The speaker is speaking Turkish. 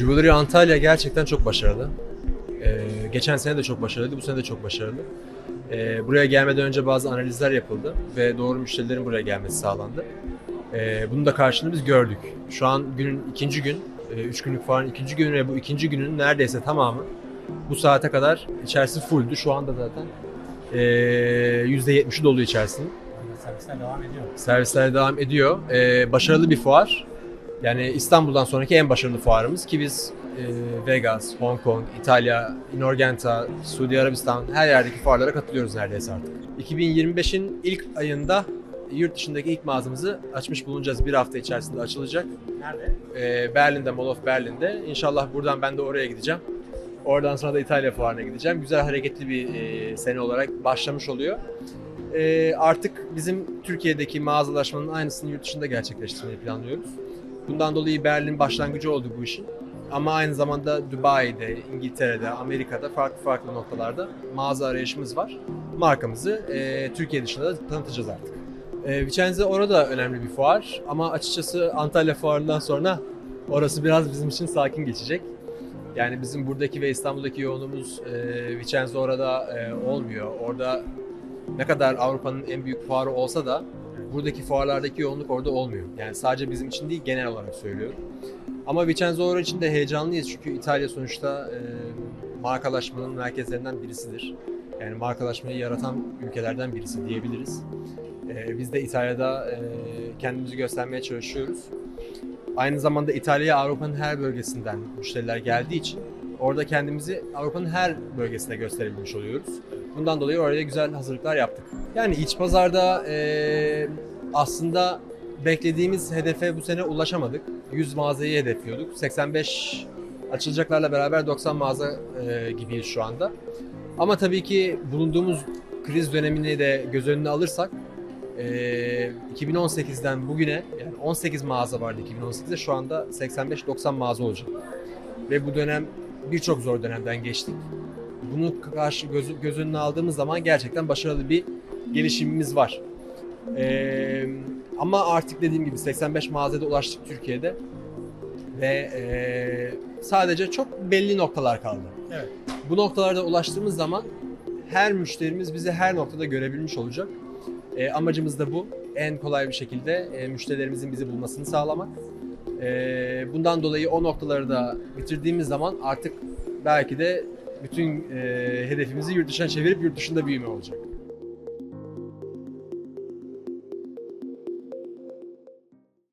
Jewelry Antalya gerçekten çok başarılı. Ee, geçen sene de çok başarılıydı, bu sene de çok başarılı. Ee, buraya gelmeden önce bazı analizler yapıldı ve doğru müşterilerin buraya gelmesi sağlandı. Ee, bunun da karşılığını biz gördük. Şu an günün ikinci gün, e, üç günlük fuarın ikinci günü ve bu ikinci günün neredeyse tamamı bu saate kadar içerisi fulldü. Şu anda zaten e, %70'i dolu içerisinin. Servisler devam ediyor. Servisler devam ediyor. Ee, başarılı bir fuar. Yani İstanbul'dan sonraki en başarılı fuarımız ki biz e, Vegas, Hong Kong, İtalya, Inorgenta, Suudi Arabistan her yerdeki fuarlara katılıyoruz neredeyse artık. 2025'in ilk ayında yurt dışındaki ilk mağazamızı açmış bulunacağız. Bir hafta içerisinde açılacak. Nerede? Ee, Berlin'de, Mall of Berlin'de. İnşallah buradan ben de oraya gideceğim. Oradan sonra da İtalya fuarına gideceğim. Güzel hareketli bir e, sene olarak başlamış oluyor. E, artık bizim Türkiye'deki mağazalaşmanın aynısını yurt dışında gerçekleştirmeyi planlıyoruz. Bundan dolayı Berlin başlangıcı oldu bu işin. Ama aynı zamanda Dubai'de, İngiltere'de, Amerika'da farklı farklı noktalarda mağaza arayışımız var. Markamızı e, Türkiye dışında da tanıtacağız artık. E, Vicenza orada önemli bir fuar ama açıkçası Antalya fuarından sonra orası biraz bizim için sakin geçecek. Yani bizim buradaki ve İstanbul'daki yoğunluğumuz e, Vicenza orada e, olmuyor. Orada ne kadar Avrupa'nın en büyük fuarı olsa da buradaki fuarlardaki yoğunluk orada olmuyor. Yani sadece bizim için değil genel olarak söylüyorum. Ama Vicenza Oro için de heyecanlıyız çünkü İtalya sonuçta e, markalaşmanın merkezlerinden birisidir. Yani markalaşmayı yaratan ülkelerden birisi diyebiliriz. E, biz de İtalya'da e, kendimizi göstermeye çalışıyoruz. Aynı zamanda İtalya'ya Avrupa'nın her bölgesinden müşteriler geldiği için orada kendimizi Avrupa'nın her bölgesine gösterebilmiş oluyoruz. Bundan dolayı oraya güzel hazırlıklar yaptık. Yani iç pazarda e, aslında beklediğimiz hedefe bu sene ulaşamadık. 100 mağazayı hedefliyorduk. 85 açılacaklarla beraber 90 mağaza e, gibiyiz şu anda. Ama tabii ki bulunduğumuz kriz dönemini de göz önüne alırsak e, 2018'den bugüne yani 18 mağaza vardı 2018'de şu anda 85-90 mağaza olacak. Ve bu dönem birçok zor dönemden geçtik. Bunu karşı göz, göz önüne aldığımız zaman gerçekten başarılı bir gelişimimiz var. Ee, ama artık dediğim gibi 85 mağazada ulaştık Türkiye'de ve ee, sadece çok belli noktalar kaldı. Evet. Bu noktalarda ulaştığımız zaman her müşterimiz bizi her noktada görebilmiş olacak. Ee, amacımız da bu. En kolay bir şekilde e, müşterilerimizin bizi bulmasını sağlamak. Ee, bundan dolayı o noktaları da bitirdiğimiz zaman artık belki de bütün e, hedefimizi yurt dışına çevirip yurt dışında büyüme olacak.